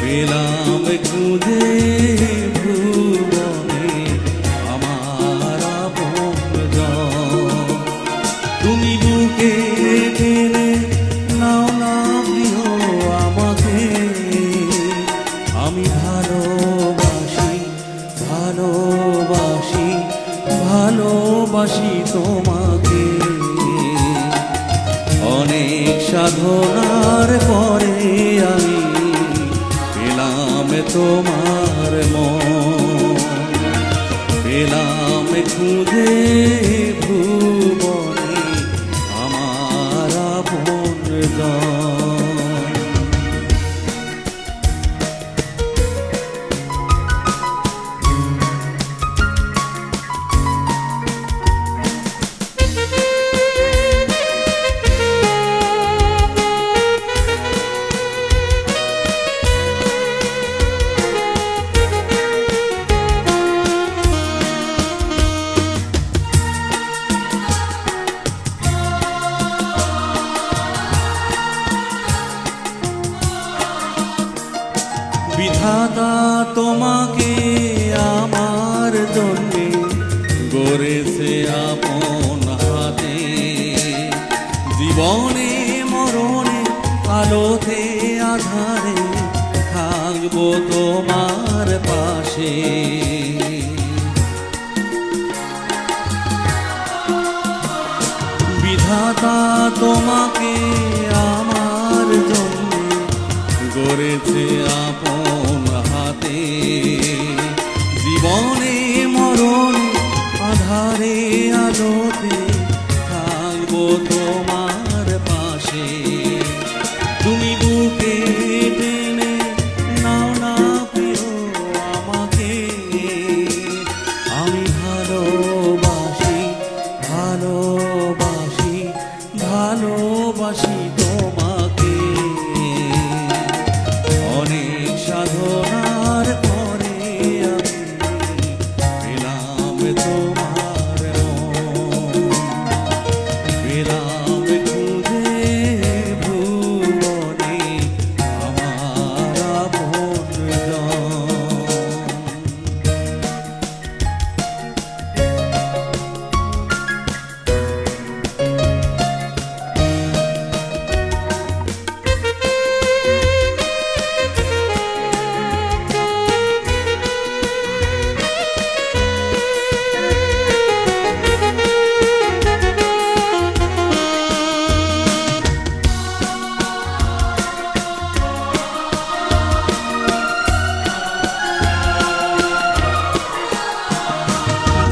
পেলাম খুঁজে আমার। তুমি নাও না আমাকে আমি ভালোবাসি ভালোবাসি ভালোবাসি তোমাকে সাধনার পরে আমি পেলাম তোমার পেলাম খুঁজে ভুবনে আমার আপন বিধাতা তোমাকে আমার জন্যে গড়েছে আপন হাতে। জীবনে, মরণে, আলোতে, আধারে থাকব তোমার পাশে। বিধাতা তোমাকে আমার জন্য গড়েছে আপন হাতে জীবনে মরণে আধারে আলোতে থাকব তোমার পাশে। তুমি বুকে টেনে নাও না প্রিয় আমাকে। আমি ভালোবাসি ভালোবাসি ভালোবাসি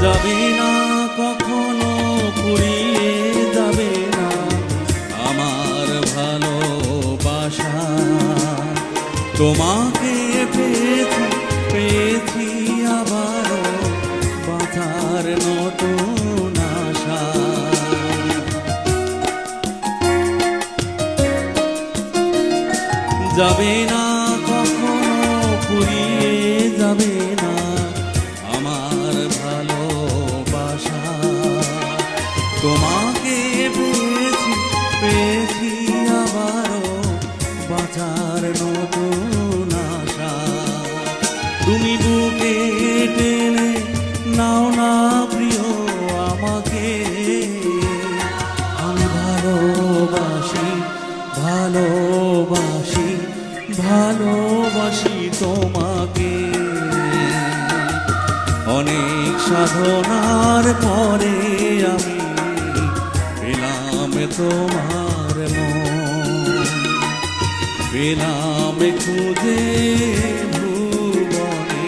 যাবে না, কখনো পুড়িয়ে যাবে না। আমার ভালোবাসা, তোমাকে পেয়েছি পেয়েছি আবার বাঁচার নতুন আশা যাবে না, কখনো পেয়েছি আবারও বাঁচার নতুন আশা। তুমি বুকে টেনে নাও না প্রিয় আমাকে। আমি ভালোবাসি ভালোবাসি ভালোবাসি তোমাকে। অনেক সাধনার পরে আমি তোমার বেনামে খুঁজে ভুবনে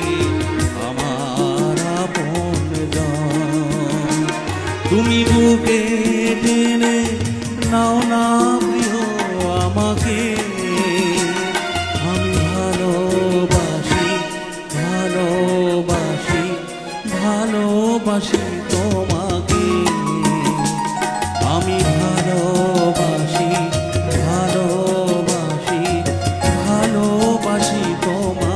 আমার আপন তুমি বুকে টেনে নাও না প্রিয় আমাকে। আমি ভালোবাসি ভালোবাসি ভালোবাসি তোমার তোমার